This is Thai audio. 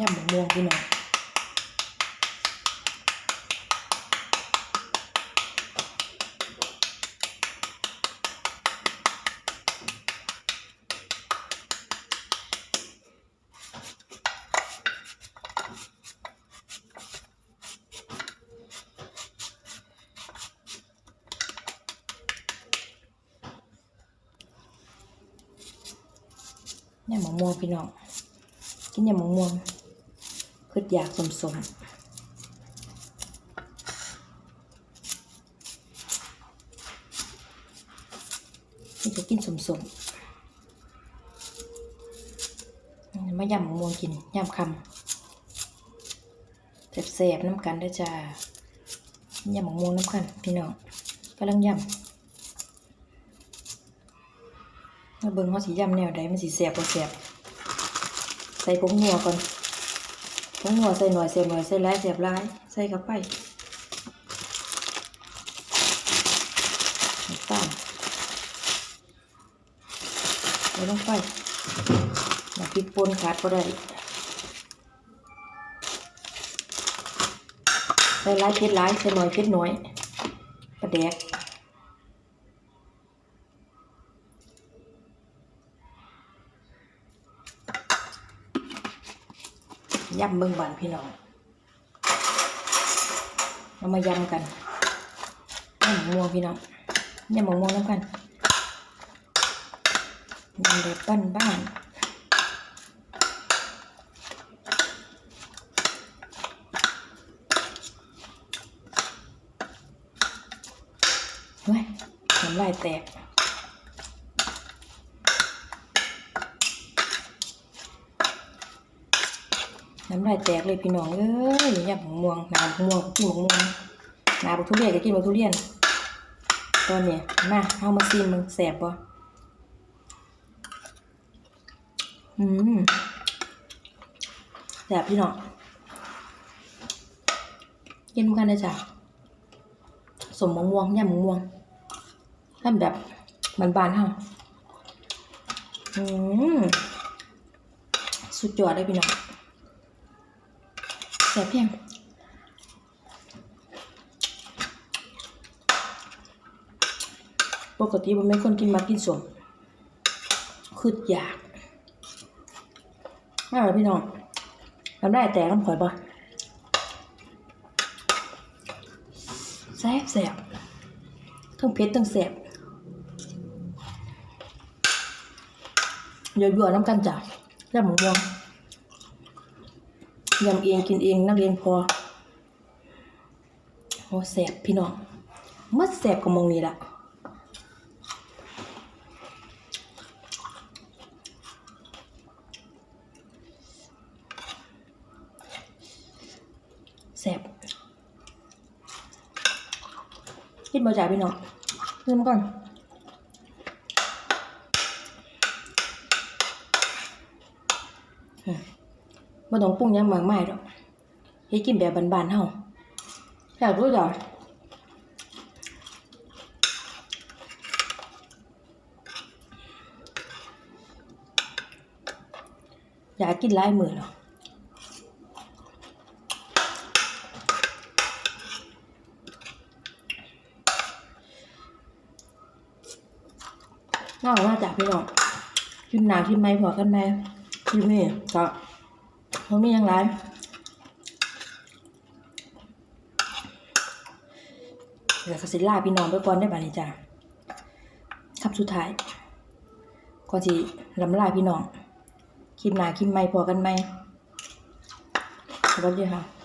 ยำมะม่วงพี่น้องยำมะม่วงพี่น้องกินยำมะม่วง คืดอยากสมสมนี่จะกินสมสมมายำมะม่วงกินยำคำแสบๆน้ำกันเด้จ้ายำมะม่วงน้ำกันพี่น้องกำลังยำเบิ่งเขาสิยำแนวใดมันสิแสบบ่แสบใส่ผงนัวก่อน ผงนัวใส่หน่อยเสียบหน่อยใส่หลายเสียบหลายใส่เข้าไปน้ำตาลใส่ลงไปน้ำพริกป่นขาดก็ได้ใส่หลายเผ็ดหลายใส่หน่อยเผ็ดน้อยปลาแดก ยำเบิ่งบานพี่น้องเรามายำกันยำมะม่วงพี่น้องยำมะม่วงน้ำกันยำแบบบ้านบ้านเฮ้ยน้ำลายแตก น้ำลายแตกเลยพี่น้องเอ้ยยำมะม่วงน้ำมะม่วงกินมะม่วงน้ำบักทุเรียนก็กินบักทุเรียนตอนเนี้ยมาเอามาซีมมึงแสบบ่อืมแสบพี่น้องกินกันได้จ้ะสมมะม่วงยำมะม่วงทำแบบบานๆเฮาอืมสุดยอดเลยพี่น้อง แสบเพียงปกติผมเป็นคนกินมากินสมคืออยากมาเลยพี่น้องทำได้แต่น้ำข่อยปะแสบแสบทั้งเผ็ดทั้งแสบเดี๋ยวยั่วๆน้ำกันจ้ะแล้วหมูยอง ยำเองกินเองนักเรียนพอโอ้แสบพี่น้องมัดแสบกับมองนี้ละแสบคิดมาจ่ายพี่น้องเริ่มก่อนอืม บ่ต้องปรุงยังมากมายดอกเฮ็ดกินแบบบานๆเฮาอยากรู้จ้ะอยากกินหลายมื้อแล้วนอกมาจากพี่น้องกินหนากินไม่พอกันไหมกินนี่ก็ มันมีอยังไรเดี๋ยวก็สิลาพี่น้องไปก่อนได้บ่านี้จ้ะคำสุดท้ายก่อนที่ลำลาพี่น้อง คลิปหนาคลิปใหม่พอกันไหมสวัสดีค่ะ